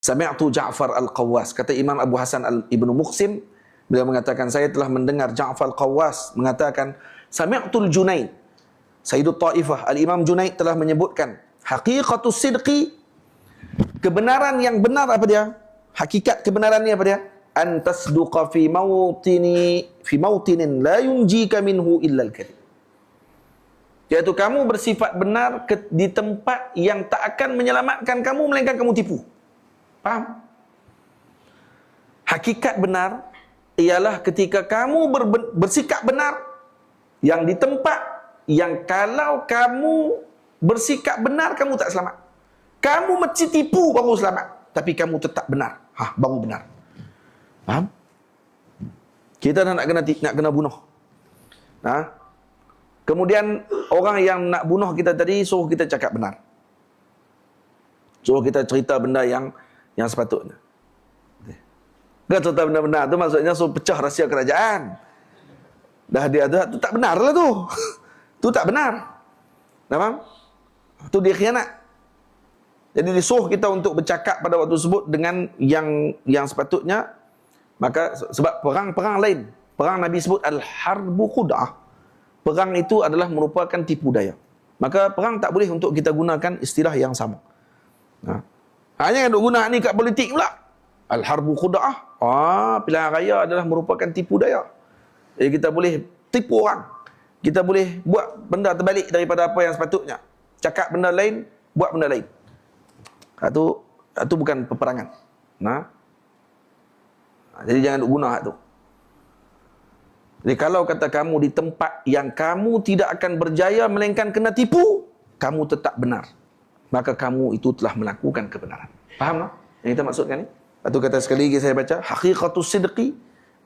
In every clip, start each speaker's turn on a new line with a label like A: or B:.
A: Sami'tu Ja'far Al-Qawwas. Kata Imam Abu Hasan Al Ibnu Muqsim, beliau mengatakan saya telah mendengar Ja'far Al-Qawwas mengatakan Sami'tu Al-Junaid. Sayyidul Taifah Al-Imam Junaid telah menyebutkan haqiqatus sidqi kebenaran yang benar apa dia? Hakikat kebenaran ni apa dia? An tasduqa fi mautini fi mautinin la yunjika minhu illa al-kadhib. Iaitu kamu bersifat benar ke, di tempat yang tak akan menyelamatkan kamu melainkan kamu tipu. Faham? Hakikat benar ialah ketika kamu ber, bersikap benar yang di tempat yang kalau kamu bersikap benar kamu tak selamat. Kamu mesti tipu baru selamat, tapi kamu tetap benar. Ha, baru benar. Faham? Kita dah nak kena nak kena bunuh. Ha? Kemudian orang yang nak bunuh kita tadi suruh kita cakap benar. Suruh kita cerita benda yang yang sepatutnya. Dia cerita benar-benar tu maksudnya suruh pecah rahsia kerajaan. Dah dia tu, tu tak benar lah tu. tu tak benar. Faham? Tu dia khianat. Jadi disuruh kita untuk bercakap pada waktu tersebut dengan yang yang sepatutnya maka sebab perang-perang lain, perang Nabi sebut al-harbu khud'ah. Perang itu adalah merupakan tipu daya. Maka perang tak boleh untuk kita gunakan istilah yang sama. Ha. Hanya yang guna ni kat politik pula. Al-harbu khud'ah. Ah, pilihan raya adalah merupakan tipu daya. Jadi kita boleh tipu orang. Kita boleh buat benda terbalik daripada apa yang sepatutnya. Cakap benda lain, buat benda lain. Itu itu bukan peperangan. Nah. Jadi jangan guna hak tu. Jadi kalau kata kamu di tempat yang kamu tidak akan berjaya melainkan kena tipu, kamu tetap benar. Maka kamu itu telah melakukan kebenaran. Faham tak? Yang kita maksudkan ni? Lepas tu kata sekali lagi saya baca, haqiqatus sidqi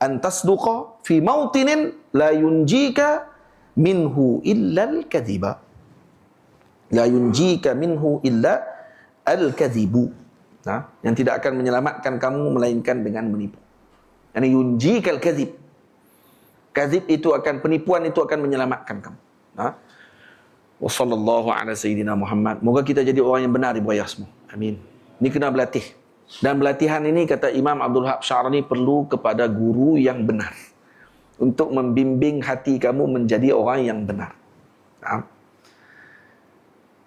A: an tasduqa fi mautinin la yunjika minhu illa al-kadhiba. La yunjika minhu illa al-kadhibu. Nah, yang tidak akan menyelamatkan kamu melainkan dengan menipu. Yani yunjika al-kadhib. Kadhib itu akan penipuan itu akan menyelamatkan kamu. Nah. Wa sallallahu ala sayyidina Muhammad. Moga kita jadi orang yang benar ibu ayah semua. Amin. Ini kena berlatih. Dan pelatihan ini kata Imam Abdul Haq Syarani perlu kepada guru yang benar. Untuk membimbing hati kamu menjadi orang yang benar. Ha?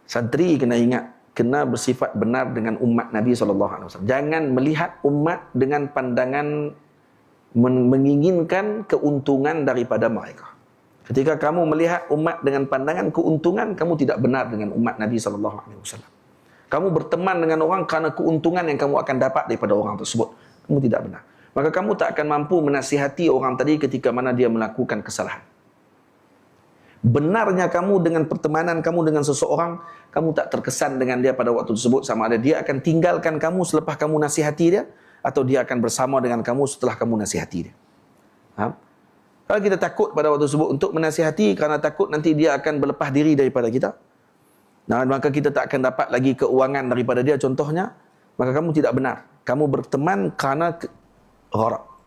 A: Santri kena ingat. Kena bersifat benar dengan umat Nabi SAW. Jangan melihat umat dengan pandangan menginginkan keuntungan daripada mereka. Ketika kamu melihat umat dengan pandangan keuntungan, kamu tidak benar dengan umat Nabi SAW. Kamu berteman dengan orang kerana keuntungan yang kamu akan dapat daripada orang tersebut. Kamu tidak benar. Maka kamu tak akan mampu menasihati orang tadi ketika mana dia melakukan kesalahan. Benarnya kamu dengan pertemanan kamu dengan seseorang, kamu tak terkesan dengan dia pada waktu tersebut sama ada dia akan tinggalkan kamu selepas kamu nasihati dia atau dia akan bersama dengan kamu setelah kamu nasihati dia. Ha? Kalau kita takut pada waktu tersebut untuk menasihati kerana takut nanti dia akan berlepas diri daripada kita, Nah, maka kita tak akan dapat lagi keuangan daripada dia contohnya, maka kamu tidak benar. Kamu berteman kerana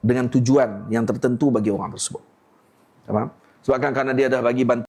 A: dengan tujuan yang tertentu bagi orang tersebut. Sebabkan kerana dia dah bagi bantuan